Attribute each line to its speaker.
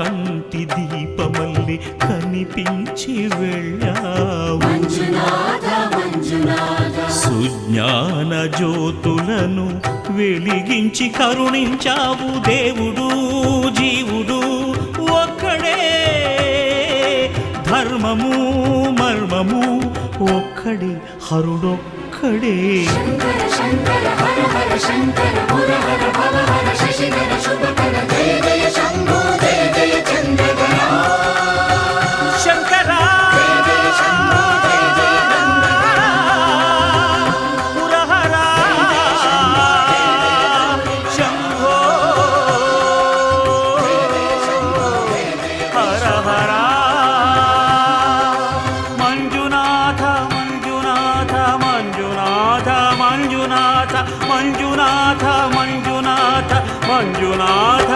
Speaker 1: కంటి దీపమల్లి కనిపించి వెళ్ళావు. సుజ్ఞాన జ్యోతులను వెలిగించి కరుణించావు దేవుడు జీవుడు ఒక్కడే. ధర్మము మర్మము ఒక్కడే హరుడొక్కడే
Speaker 2: శంకర శంకర మంజునాథ మంజునాథ మంజునాథ మంజునాథ.